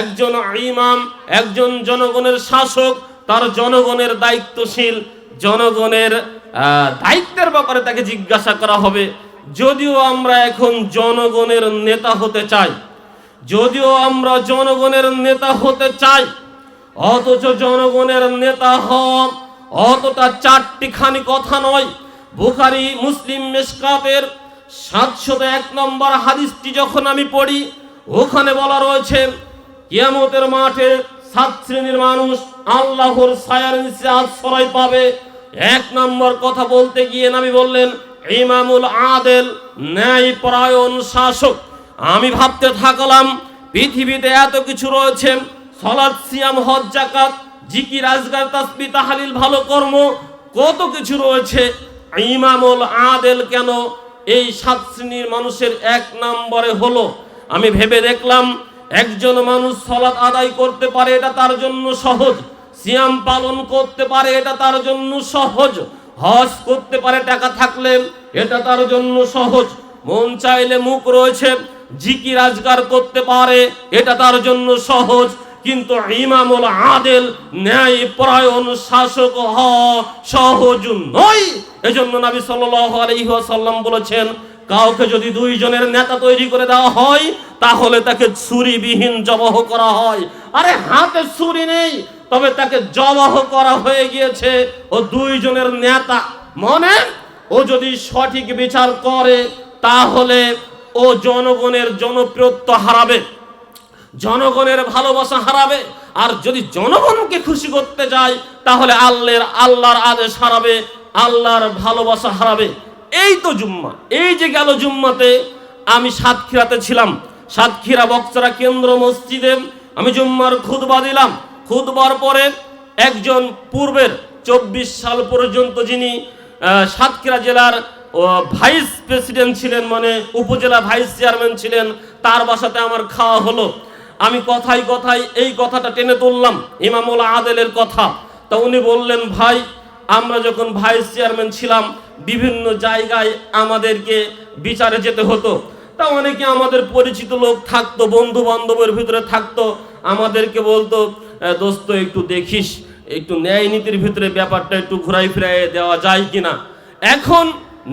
একজন ইমাম, একজন জনগণের শাসক, তার জনগণের দায়িত্বশীল। জনগণের দায়িত্বের ব্যাপারে তাকে জিজ্ঞাসা করা হবে। যদিও আমরা এখন জনগণের নেতা হতে চাই, যদিও আমরা জনগণের নেতা হতে চাই, অথচ জনগণের নেতা হওয়া অতটা চারটি খানি কথা নয়। বুখারি, মুসলিম মেসকাতের সাতশত এক নম্বর হাদিসটি যখন আমি পড়ি, ওখানে বলা রয়েছে কিয়ামতের মাঠে সাত শ্রেণির মানুষ আল্লাহর ছায়ার নিচে আশ্রয় পাবে। এক নম্বর কথা বলতে গিয়ে নবী বললেন, ইমামুল আদেল ন্যায় পরায়ণ শাসক। আমি ভাবতে থাকলাম, পৃথিবীতে এত কিছু রয়েছে সলাদ সিয়াম, হজ জাকাত জিকির, আজগার, তাসবি, তাহালিল, ভালো কর্ম, কত কিছু রয়েছে। ইমামুল আদেল কেন এই সাত শ্রেণির মানুষের এক নম্বরে হলো? আমি ভেবে দেখলাম একজন মানুষ সলাৎ আদায় করতে পারে, এটা তার জন্য সহজ। সিয়াম পালন করতে পারে, এটা তার জন্য সহজ। হজ করতে পারে, টাকা থাকলে এটা তার জন্য সহজ। মন চাইলে মুখ রয়েছে, জিকির আজগার করতে পারে, এটা তার জন্য সহজ। কিন্তু ইমামুল আদেল, ন্যায় পরায়ণ শাসক হওয়া সহজ নয়। এজন্য নবী সাল্লাল্লাহু আলাইহি ওয়াসাল্লাম বলেছেন, কাউকে যদি দুইজনের নেতা তৈরি করে দেওয়া হয় তাহলে তাকে ছুরিবিহীন জবাহ করা হয়। আরে হাতে ছুরি নেই, তবে তাকে জবহ করা হয়ে গিয়েছে। ও দুইজনের নেতা। মনে? ও যদি সঠিক বিচার করে, তাহলে ও জনগণের জনপ্রিয়ত্ব হারাবে। জনগণের ভালোবাসা হারাবে। আর যদি জনগণকে খুশি করতে যায়, তাহলে আল্লাহর আল্লাহর আদেশ হারাবে, আল্লাহর ভালোবাসা হারাবে। এই তো জুম্মা। এই যে গেল জুম্মাতে, আমি সাতক্ষীরাতে ছিলাম। সাতক্ষীরা বক্সরা কেন্দ্র মসজিদে। আমি জুম্মার খুদবা দিলাম। খুদবার পরে একজন পূর্বের চব্বিশ সাল পর্যন্ত যিনি সাতক্ষীরা জেলার ভাইস প্রেসিডেন্ট ছিলেন মানে উপজেলা ভাইস চেয়ারম্যান ছিলেন, তার বাসাতে আমার খাওয়া হলো। আমি কথাই কথাই এই কথাটা টেনে তুললাম, ইমামুল আদেলের কথা। তা উনি বললেন, ভাই, আমরা যখন ভাইস চেয়ারম্যান ছিলাম, বিভিন্ন জায়গায় আমাদেরকে বিচারে যেতে হতো। তা অনেকে আমাদের পরিচিত লোক থাকতো বন্ধু বান্ধবের ভিতরে থাকতো, আমাদেরকে বলতো দোস্ত, একটু দেখিস, একটু ন্যায় নীতির ভিতরে ব্যাপারটা একটু ঘুরাই ফিরাই দেওয়া যায় কিনা? এখন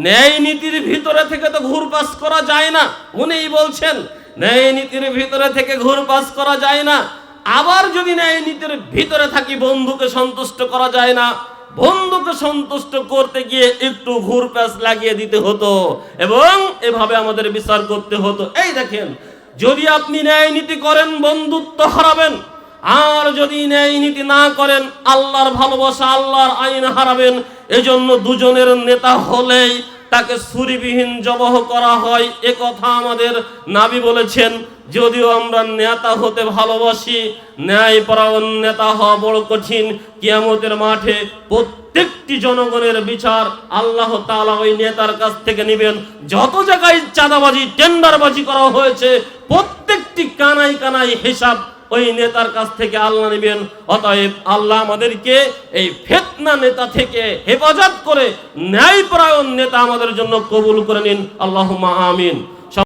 ন্যায় নীতির ভিতরে থেকে তো ঘুরপাস করা যায় না, উনিই বলছেন, ন্যায় নীতির ভিতরে থেকে ঘুরপাস করা যায় না। আবার যদি ন্যায় নীতির ভিতরে থাকি, বন্ধুকে সন্তুষ্ট করা যায় না বন্ধুকে সন্তুষ্ট করতে গিয়ে একটু ঘুর ঘুরপ্যাস লাগিয়ে দিতে হতো এবং এভাবে আমাদের বিচার করতে হতো। এই দেখেন, যদি আপনি ন্যায় নীতি করেন, বন্ধুত্ব হারাবেন। আর যদি ন্যায় নীতি না করেন, আল্লাহর ভালোবাসা, আল্লাহর আইন হারাবেন। এজন্য দুজনের নেতা হলেই তাকে ছুরিবিহীন জবহ করা হয়। এ কথা আমাদের নাবি বলেছেন, যদিও আমরা নেতা হতে ভালোবাসি ন্যায় পরায়ণ নেতা হওয়া বড় কঠিন। কিয়ামতের মাঠে প্রত্যেকটি জনগণের বিচার আল্লাহ তাআলা ওই নেতার কাছ থেকে নেবেন। যত জায়গায় চাঁদাবাজি, টেন্ডারবাজি করা হয়েছে, প্রত্যেকটি কানাই কানাই হিসাব ওই নেতার কাছ থেকে আল্লাহ নেবেন। অতএব আল্লাহ আমাদেরকে এই ফেতনা নেতা থেকে হেফাজত করে ন্যায়পরায়ণ নেতা আমাদের জন্য কবুল করে নিন। আল্লাহ আমিন।